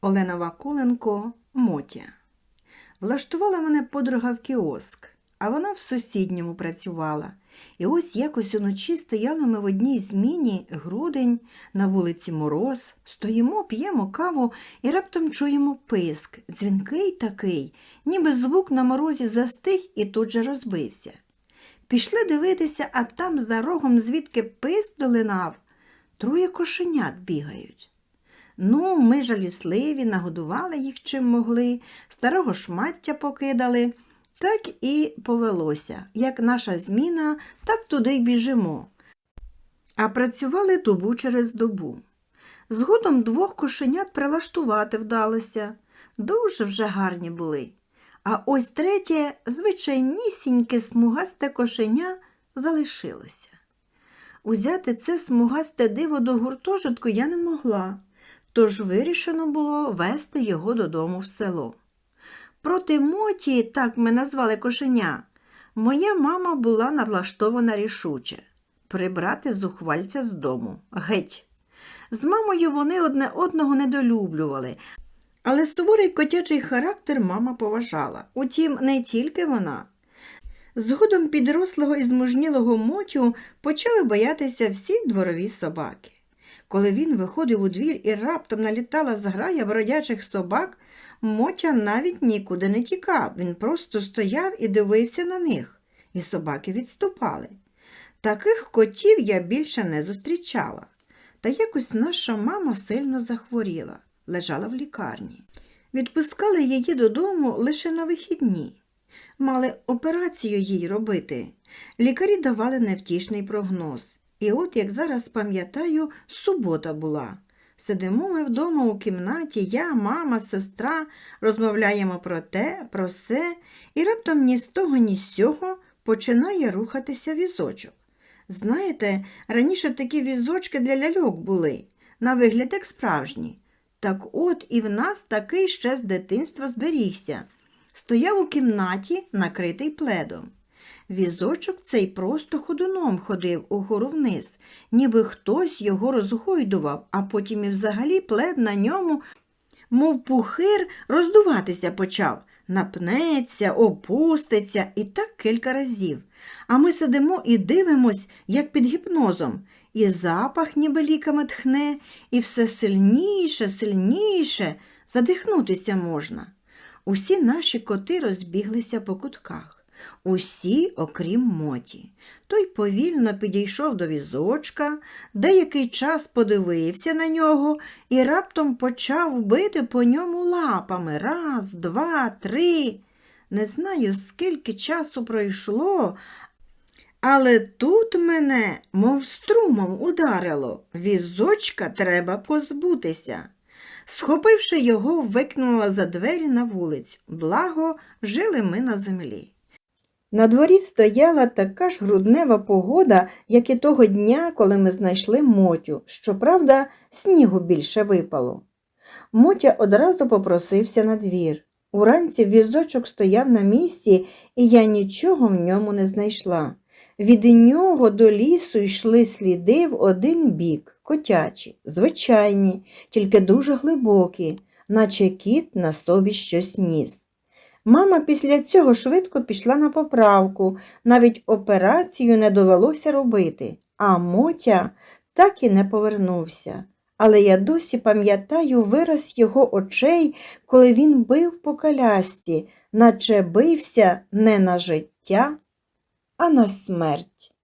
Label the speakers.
Speaker 1: Олена Вакуленко Мотя. Влаштувала мене подруга в кіоск, а вона в сусідньому працювала. І ось якось уночі стояли ми в одній зміні грудень, на вулиці мороз, стоїмо, п'ємо каву і раптом чуємо писк, дзвінкий такий, ніби звук на морозі застиг і тут же розбився. Пішли дивитися, а там за рогом, звідки писк долинав, троє кошенят бігають. Ну, ми жалісливі, нагодували їх чим могли, старого шмаття покидали. Так і повелося. Як наша зміна, так туди й біжимо. А працювали добу через добу. Згодом двох кошенят прилаштувати вдалося. Дуже вже гарні були. А ось третє, звичайнісіньке смугасте кошеня залишилося. Узяти це смугасте диво до гуртожитку я не могла, тож вирішено було вести його додому в село. Проти Моті, так ми назвали кошеня, моя мама була надлаштована рішуче прибрати зухвальця з дому. Геть. З мамою вони одне одного недолюблювали, але суворий котячий характер мама поважала. Утім, не тільки вона. Згодом підрослого і змужнілого Мотю почали боятися всі дворові собаки. Коли він виходив у двір і раптом налітала зграя бродячих собак, Мотя навіть нікуди не тікав, він просто стояв і дивився на них, і собаки відступали. Таких котів я більше не зустрічала. Та якось наша мама сильно захворіла, лежала в лікарні. Відпускали її додому лише на вихідні. Мали операцію їй робити. Лікарі давали невтішний прогноз. І от, як зараз пам'ятаю, субота була. Сидимо ми вдома у кімнаті, я, мама, сестра, розмовляємо про те, про все, і раптом ні з того, ні з сього починає рухатися візочок. Знаєте, раніше такі візочки для ляльок були, на вигляд як справжні. Так от і в нас такий ще з дитинства зберігся. Стояв у кімнаті, накритий пледом. Візочок цей просто ходуном ходив угору вниз, ніби хтось його розгойдував, а потім і взагалі плед на ньому, мов пухир, роздуватися почав. Напнеться, опуститься і так кілька разів. А ми сидимо і дивимось, як під гіпнозом. І запах ніби ліками тхне, і все сильніше, сильніше задихнутися можна. Усі наші коти розбіглися по кутках. Усі, окрім моті. Той повільно підійшов до візочка, деякий час подивився на нього і раптом почав бити по ньому лапами. Раз, два, три. Не знаю, скільки часу пройшло, але тут мене, мов струмом, ударило. Візочка треба позбутися. Схопивши його, викинула за двері на вулицю. Благо, жили ми на землі. На дворі стояла така ж груднева погода, як і того дня, коли ми знайшли Мотю. Щоправда, снігу більше випало. Мотя одразу попросився на двір. Уранці візочок стояв на місці, і я нічого в ньому не знайшла. Від нього до лісу йшли сліди в один бік, котячі, звичайні, тільки дуже глибокі, наче кіт на собі щось ніс. Мама після цього швидко пішла на поправку, навіть операцію не довелося робити, а Мотя так і не повернувся. Але я досі пам'ятаю вираз його очей, коли він бив по колясці, наче бився не на життя, а на смерть.